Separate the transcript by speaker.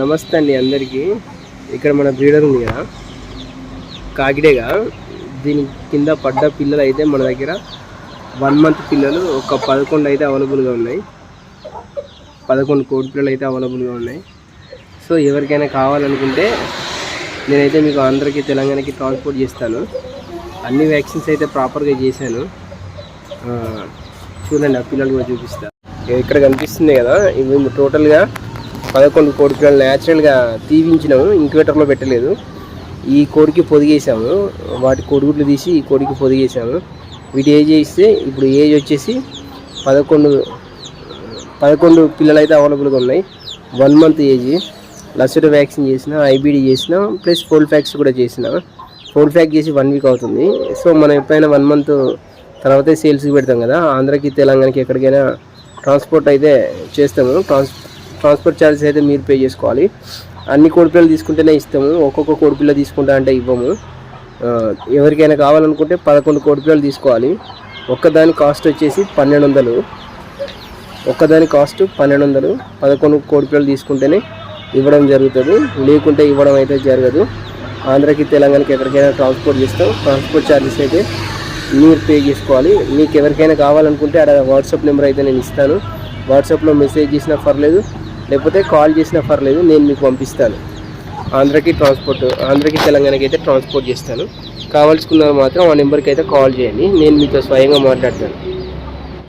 Speaker 1: నమస్తే అండి అందరికీ. ఇక్కడ మన బ్రీడర్ ఉంది కదా. కాకిడేగా. దీని కింద పడ్డ పిల్లలు అయితే మన దగ్గర వన్ మంత్ పిల్లలు ఒక పదకొండు అయితే అవైలబుల్గా ఉన్నాయి. పదకొండు కోడి పిల్లలు అయితే అవైలబుల్గా ఉన్నాయి. సో ఎవరికైనా కావాలనుకుంటే నేనైతే మీకు అందరికీ తెలంగాణకి ట్రాన్స్పోర్ట్ చేస్తాను. అన్ని వ్యాక్సిన్స్ అయితే ప్రాపర్గా చేశాను. చూడండి ఆ పిల్లలు కూడా చూపిస్తాను ఇక్కడ కనిపిస్తుంది కదా. ఇవి టోటల్గా పదకొండు కోడి న్యాచురల్గా తీవించినాము ఇంక్యుబేటర్లో పెట్టలేదు. ఈ కోడికి పొదిగేసాము. వాటి కొడుగుట్లు తీసి ఈ కోడికి పొదిగేసాము. వీటి ఏజ్ ఇస్తే ఇప్పుడు ఏజ్ వచ్చేసి పదకొండు పదకొండు పిల్లలు అయితే అవైలబుల్గా ఉన్నాయి. One month age. లసోటో వ్యాక్సిన్ చేసిన ఐబీడీ చేసిన ప్లస్ ఫోల్ ఫ్యాక్స్ కూడా చేసిన. ఫోల్ ఫ్యాక్ చేసి వన్ వీక్ అవుతుంది. సో మనం ఎప్పుడైనా వన్ మంత్ తర్వాతే సేల్స్కి పెడతాం కదా. ఆంధ్రాకి తెలంగాణకి ఎక్కడికైనా ట్రాన్స్పోర్ట్ అయితే చేస్తాము. ట్రాన్స్ ట్రాన్స్పోర్ట్ ఛార్జెస్ అయితే మీరు పే చేసుకోవాలి. అన్ని కోడిపిల్లలు తీసుకుంటేనే ఇస్తాము. ఒక్కొక్క కోడిపిల్ల తీసుకుంటా అంటే ఇవ్వము. ఎవరికైనా కావాలనుకుంటే పదకొండు కోడిపిల్లలు తీసుకోవాలి. ఒక్కదాని కాస్ట్ వచ్చేసి పన్నెండు వందలు ఒక్కదాని కాస్ట్ పన్నెండు వందలు పదకొండు కోడిపిల్లలు తీసుకుంటేనే ఇవ్వడం జరుగుతుంది. లేకుంటే ఇవ్వడం అయితే జరగదు. ఆంధ్రాకి తెలంగాణకి ఎక్కడికైనా ట్రాన్స్పోర్ట్ చేస్తాం. ట్రాన్స్పోర్ట్ ఛార్జెస్ అయితే మీరు పే చేసుకోవాలి. మీకు ఎవరికైనా కావాలనుకుంటే అక్కడ వాట్సాప్ నెంబర్ అయితే నేను ఇస్తాను. వాట్సాప్లో మెసేజ్ చేసినా పర్లేదు. లేకపోతే కాల్ చేసినా పర్లేదు నేను మీకు పంపిస్తాను. ఆంధ్రకి ట్రాన్స్పోర్ట్ ఆంధ్రకి తెలంగాణకి అయితే ట్రాన్స్పోర్ట్ చేస్తాను. కావాల్సుకున్న మాత్రం ఆ నెంబర్కి అయితే కాల్ చేయండి. నేను మీతో స్వయంగా మాట్లాడతాను.